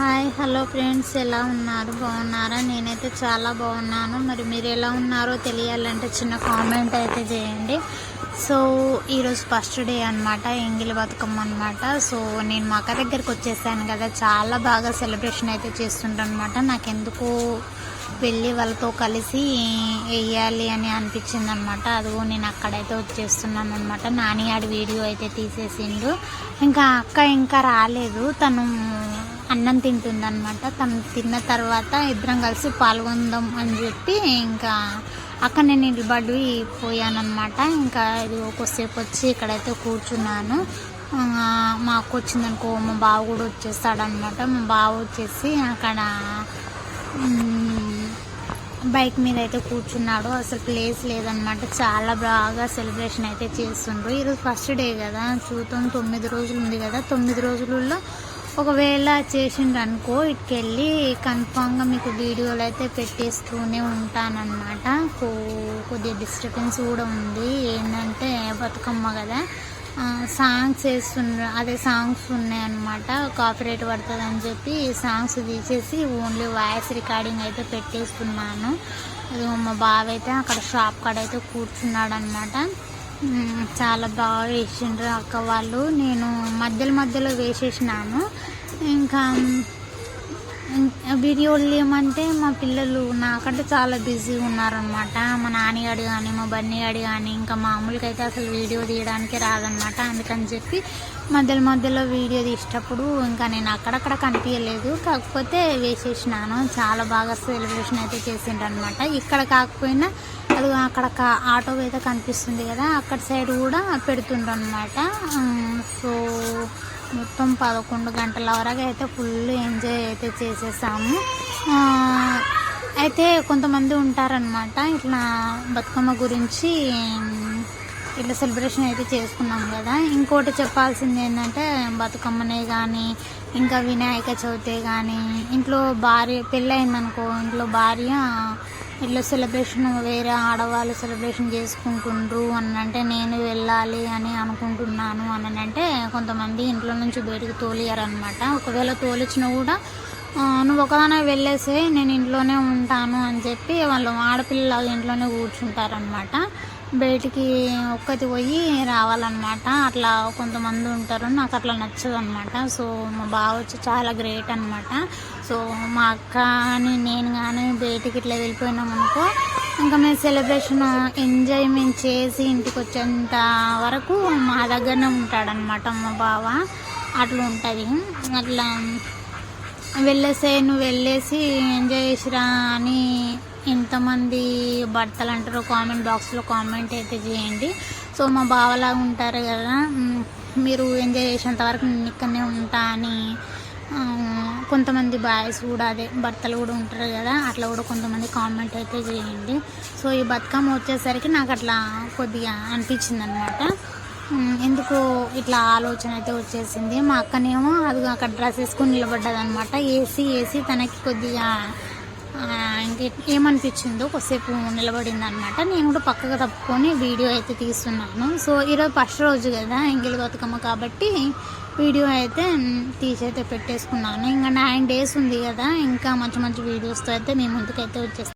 Hi hello friends ఎలా ఉన్నారు? బాగున్నారా? నేనైతే చాలా బాగున్నాను. మరి మీరు ఎలా ఉన్నారో తెలియాలంటే చిన్న కామెంట్ అయితే చేయండి. సో ఈరోజు ఫస్ట్ డే అనమాట ఎంగిలి బతుకమ్మ అనమాట సో నేను మా అక్క దగ్గరికి వచ్చేసాను కదా చాలా బాగా సెలబ్రేషన్ అయితే చేస్తుంటనమాట నాకెందుకు వెళ్ళి వాళ్ళతో కలిసి వేయాలి అని అనిపించింది అనమాట అదిగో నేను అక్కడైతే వచ్చేస్తున్నాను అనమాట నాని ఆడి వీడియో అయితే తీసేసిండు. ఇంకా అక్క ఇంకా రాలేదు. తను అన్నం తింటుందన్నమాట. తను తిన్న తర్వాత ఇద్దరం కలిసి పాల్గొందాం అని చెప్పి ఇంకా అక్కడ నేను నిలబడి పోయానమాట ఇంకా ఇది ఒకసేపు వచ్చి ఇక్కడైతే కూర్చున్నాను. మాకు మా అక్క వచ్చిందనుకో మా బావ కూడా వచ్చేస్తాడనమాట మా బావ వచ్చేసి అక్కడ బైక్ మీద అయితే కూర్చున్నాడు. అసలు ప్లేస్ లేదనమాట చాలా బాగా సెలబ్రేషన్ అయితే చేస్తుండ్రు. ఈరోజు ఫస్ట్ డే కదా. చూద్దాం తొమ్మిది రోజులు ఉంది కదా. తొమ్మిది రోజులలో ఒకవేళ చేసిండ్రు అనుకో ఇటుకెళ్ళి కన్ఫామ్గా మీకు వీడియోలు అయితే పెట్టేస్తూనే ఉంటానన్నమాట. కో- కొద్దిగా డిస్టర్బెన్స్ కూడా ఉంది. ఏంటంటే బతుకమ్మ కదా. సాంగ్స్ వేస్తున్నారు అదే సాంగ్స్ ఉన్నాయన్నమాట. కాపీరైట్ పడుతుంది అని చెప్పి సాంగ్స్ తీసేసి ఓన్లీ వాయిస్ రికార్డింగ్ అయితే పెట్టేస్తున్నాను. అది మా బావ అయితే అక్కడ షాప్ కాడ అయితే కూర్చున్నాడు అనమాట చాలా బాగా వేసిండ్రు అక్క వాళ్ళు. నేను మధ్యలో మధ్యలో వేసేసినాను ఇంకా వీడియోలు ఏమంటే మా పిల్లలు నాకంటే చాలా బిజీగా ఉన్నారనమాట మా నాన్నగాడు కానీ మా బన్నీగాడు కానీ ఇంకా మామూలుగా అయితే అసలు వీడియో తీయడానికి రాదనమాట అందుకని చెప్పి మధ్యలో మధ్యలో వీడియో తీసేటప్పుడు ఇంకా నేను అక్కడక్కడ కనిపించలేదు కాకపోతే వేసేసినాను. చాలా బాగా సెలబ్రేషన్ అయితే చేసిండ్రు అనమాట ఇక్కడ కాకపోయినా అది అక్కడ ఆటో అయితే కనిపిస్తుంది కదా అక్కడ సైడ్ కూడా పెడుతుండ్రు అనమాట సో మొత్తం పదకొండు గంటల వరకు అయితే ఫుల్ ఎంజాయ్ అయితే చేసేసాము. అయితే కొంతమంది ఉంటారనమాట ఇట్లా బతుకమ్మ గురించి ఇట్లా సెలబ్రేషన్ అయితే చేసుకున్నాం కదా. ఇంకోటి చెప్పాల్సింది ఏంటంటే బతుకమ్మనే కానీ ఇంకా వినాయక చవితి కానీ ఇంట్లో భార్య పెళ్ళయిందనుకో ఇంట్లో భార్య ఇట్లా సెలబ్రేషన్ వేరే ఆడవాళ్ళు సెలబ్రేషన్ చేసుకుంటుండ్రు అని అంటే నేను వెళ్ళాలి అని అనుకుంటున్నాను అని అంటే కొంతమంది ఇంట్లో నుంచి బయటకు తోలియారనమాట ఒకవేళ తోలిచ్చినా కూడా నువ్వు ఒకదానే వెళ్ళేసి నేను ఇంట్లోనే ఉంటాను అని చెప్పి వాళ్ళు ఆడపిల్లలాగా ఇంట్లోనే కూర్చుంటారనమాట బయటికి ఒక్కటి పోయి రావాలన్నమాట. అట్లా కొంతమంది ఉంటారు. నాకు అట్లా నచ్చదు అనమాట సో మా బావ వచ్చి చాలా గ్రేట్ అనమాట సో మా అక్క అని నేను కానీ బయటికి ఇట్లా వెళ్ళిపోయినాం అనుకో ఇంకా మేము సెలబ్రేషన్ ఎంజాయ్మెంట్ చేసి ఇంటికి వచ్చేంత వరకు మా దగ్గరనే ఉంటాడనమాట మా బావ. అట్లా ఉంటుంది. అట్లా వెళ్ళేసే నువ్వు వెళ్ళేసి ఎంజాయ్ చేసిరా అని ఎంతమంది భర్తలు అంటారో కామెంట్ బాక్స్లో కామెంట్ అయితే చేయండి. సో మా బావలాగా ఉంటారు కదా మీరు ఎంజాయ్ చేసేంత వరకు నేను ఇక్కడనే ఉంటా అని కొంతమంది బాయ్స్ కూడా అదే భర్తలు కూడా ఉంటారు కదా అట్లా కూడా కొంతమంది కామెంట్ అయితే చేయండి. సో ఈ బతుకమ్మ వచ్చేసరికి నాకు అట్లా కొద్దిగా అనిపించింది అనమాట ఎందుకు ఇట్లా ఆలోచన అయితే వచ్చేసింది. మా అక్కనేమో అది అక్కడ డ్రెస్ వేసుకుని నిలబడ్డదనమాట. ఏసీ ఏసీ తనకి కొద్దిగా ఆ, ఏమనిపించిందో కొద్దిసేపు నిలబడింది అనమాట నేను కూడా పక్కకు తప్పుకొని వీడియో అయితే తీస్తున్నాను. సో ఈరోజు ఫస్ట్ రోజు కదా ఎంగిలి బతుకమ్మ కాబట్టి వీడియో అయితే తీసైతే తీసి అయితే పెట్టేసుకున్నాను. ఇంకా నైన్ డేస్ ఉంది కదా ఇంకా మంచి మంచి వీడియోస్తో అయితే మీ ముందుకైతే వచ్చేస్తాను